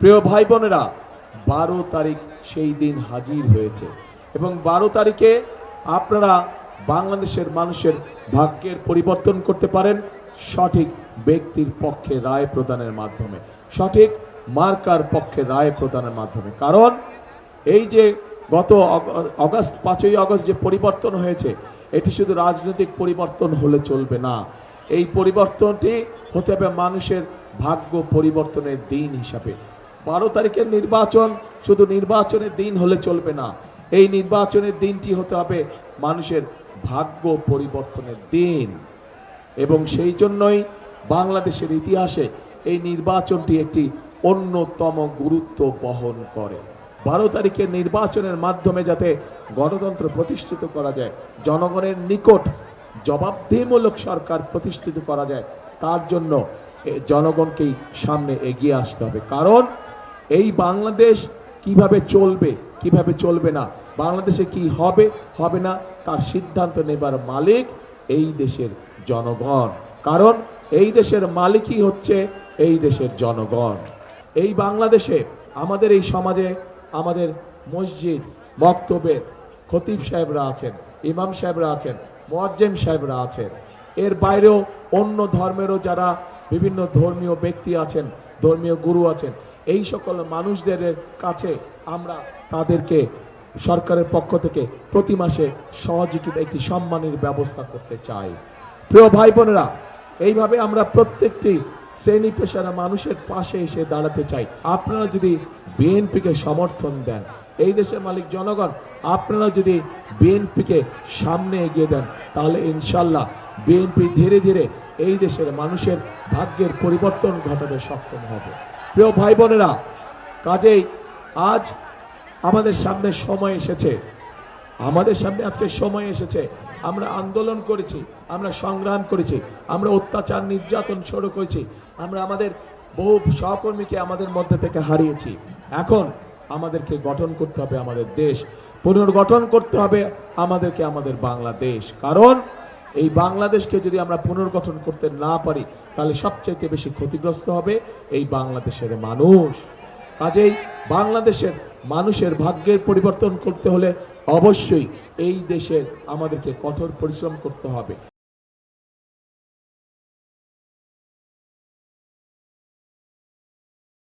প্রিয় ভাই বোনেরা, বারো তারিখ সেই দিন হাজির হয়েছে। এবং বারো তারিখে আপনারা বাংলাদেশের মানুষের ভাগ্যের পরিবর্তন করতে পারেন সঠিক ব্যক্তির পক্ষে রায় প্রদানের মাধ্যমে, সঠিক মার্কার পক্ষে রায় প্রদানের মাধ্যমে। কারণ এই যে গত অগস্ট, পাঁচই অগস্ট যে পরিবর্তন হয়েছে, এটি শুধু রাজনৈতিক পরিবর্তন হলে চলবে না। এই পরিবর্তনটি হতে হবে মানুষের ভাগ্য পরিবর্তনের দিন হিসাবে। বারো তারিখের নির্বাচন, শুধু নির্বাচনের দিন হলে চলবে না। এই নির্বাচনের দিনটি হতে হবে মানুষের ভাগ্য পরিবর্তনের দিন। এবং সেই জন্যই বাংলাদেশের ইতিহাসে এই নির্বাচনটি একটি অন্যতম গুরুত্ব বহন করে। বারো তারিখের নির্বাচনের মাধ্যমে যাতে গণতন্ত্র প্রতিষ্ঠিত করা যায়, জনগণের নিকট জবাবদিহিমূলক সরকার প্রতিষ্ঠিত করা যায়, তার জন্য জনগণকেই সামনে এগিয়ে আসতে হবে। কারণ এই বাংলাদেশ কীভাবে চলবে কীভাবে চলবে না? বাংলাদেশে কি হবে হবে না? তার সিদ্ধান্ত নেবার মালিক এই দেশের জনগণ। কারণ এই দেশের মালিকই হচ্ছে এই দেশের জনগণ। এই বাংলাদেশে আমাদের এই সমাজে আমাদের মসজিদ বক্তব্যের খতিব সাহেবরা আছেন, ইমাম সাহেবরা আছেন, মোয়াজ্জেম সাহেবরা আছেন। এর বাইরেও অন্য ধর্মেরও যারা বিভিন্ন ধর্মীয় ব্যক্তি আছেন, ধর্মীয় গুরু আছেন এই সকল মানুষদের কাছে আমরা তাদেরকে সরকারের পক্ষ থেকে প্রতি মাসে সহযোগিতা একটি সম্মানের ব্যবস্থা করতে চাই। প্রিয় ভাই বোনেরা, এইভাবে আমরা প্রত্যেকটি শ্রেণি পেশার মানুষের পাশে এসে দাঁড়াতে চাই। আপনারা যদি বিএনপিকে সমর্থন দেন, এই দেশের মালিক জনগণ, আপনারা যদি বিএনপিকে সামনে এগিয়ে দেন, তাহলে ইনশাল্লাহ বিএনপি ধীরে ধীরে এই দেশের মানুষের ভাগ্যের পরিবর্তন ঘটাতে সক্ষম হবে। প্রিয় ভাই বোনেরা, কাজেই আজ আমাদের সামনে সময় এসেছে। আমাদের সামনে আজকে সময় এসেছে। আমরা আন্দোলন করেছি, আমরা সংগ্রাম করেছি, আমরা অত্যাচার, নির্যাতন শুরু করেছি। আমরা আমাদের বহু সহকর্মীকে আমাদের মধ্যে থেকে হারিয়েছি। এখন আমাদেরকে গঠন করতে হবে আমাদের দেশ। পুনর্গঠন করতে হবে আমাদেরকে আমাদের বাংলাদেশ। কারণ এই বাংলাদেশকে যদি আমরা পুনর্গঠন করতে না পারি, তাহলে সবচাইতে বেশি ক্ষতিগ্রস্ত হবে এই বাংলাদেশের মানুষ। কাজেই বাংলাদেশের মানুষের ভাগ্যের পরিবর্তন করতে হলে অবশ্যই এই দেশের আমাদেরকে কঠোর পরিশ্রম করতে হবে।